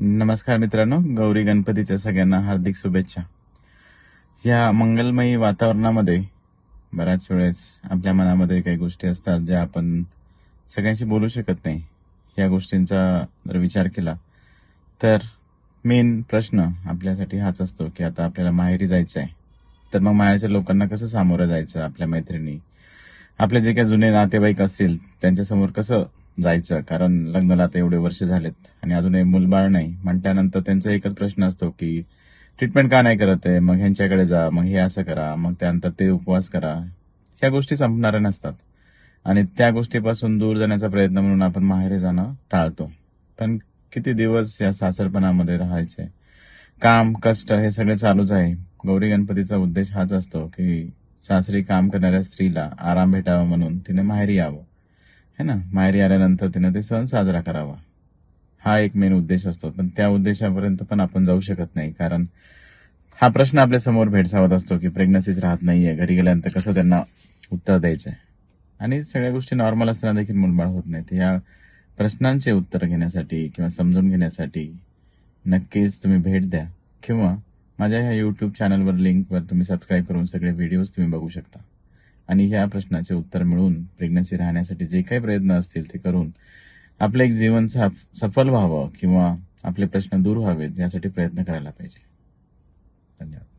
नमस्कार मित्रांनो गौरी गणपतीच्या सगळ्यांना हार्दिक शुभेच्छा. या मंगलमयी वातावरणामध्ये बऱ्याच वेळेस आपल्या मनामध्ये काही गोष्टी असतात ज्या आपण सगळ्यांशी बोलू शकत नाही. या गोष्टींचा जर विचार केला तर मेन प्रश्न आपल्यासाठी हाच असतो की आता आपल्याला माहेरी जायचं आहे तर मग माहेरच्या लोकांना कसं सामोरं जायचं आपल्या मैत्रिणी? आपले जे काही जुने नातेवाईक असतील त्यांच्यासमोर कसं जायचं. कारण लग्नाला आता एवढे वर्ष झालेत आणि अजूनही मूलबाळ नाही. म्हटल्यानंतर त्यांचा एकच प्रश्न असतो की ट्रीटमेंट का नाही करत आहे? मग ह्यांच्याकडे जा मग हे असं करा मग त्यानंतर ते उपवास करा. ह्या गोष्टी संपणाऱ्या नसतात. आणि त्या गोष्टीपासून दूर जाण्याचा प्रयत्न म्हणून आपण माहेरी जाणं टाळतो. पण किती दिवस या सासरपणामध्ये राहायचे? काम कष्ट हे सगळे चालूच आहे. गौरी गणपतीचा उद्देश हाच असतो की सासरी काम करणाऱ्या स्त्रीला आराम भेटावा म्हणून तिने माहेरी यावं. है ना? माहेरी आल्यानंतर तिनं ते सण साजरा करावा. हा एक मेन उद्देश असतो. पण त्या उद्देशापर्यंत पण आपण जाऊ शकत नाही. कारण हा प्रश्न आपल्यासमोर भेडसावत असतो की प्रेग्नन्सीच राहत नाहीये. घरी गेल्यानंतर कसं त्यांना उत्तर द्यायचंय? आणि सगळ्या गोष्टी नॉर्मल असताना देखील मुलबाळ होत नाहीत या प्रश्नांचे उत्तर घेण्यासाठी किंवा समजून घेण्यासाठी नक्कीच तुम्ही भेट द्या. किंवा माझ्या ह्या युट्यूब चॅनलवर लिंकवर तुम्ही सबस्क्राईब करून सगळे व्हिडिओज तुम्ही बघू शकता. आणि ह्या प्रश्नाचे उत्तर मिळून प्रेग्नन्सी राहण्यासाठी जे काही प्रयत्न असतील ते करून आपलं एक जीवन सफल व्हावं किंवा आपले प्रश्न दूर व्हावेत यासाठी प्रयत्न करायला पाहिजे. धन्यवाद.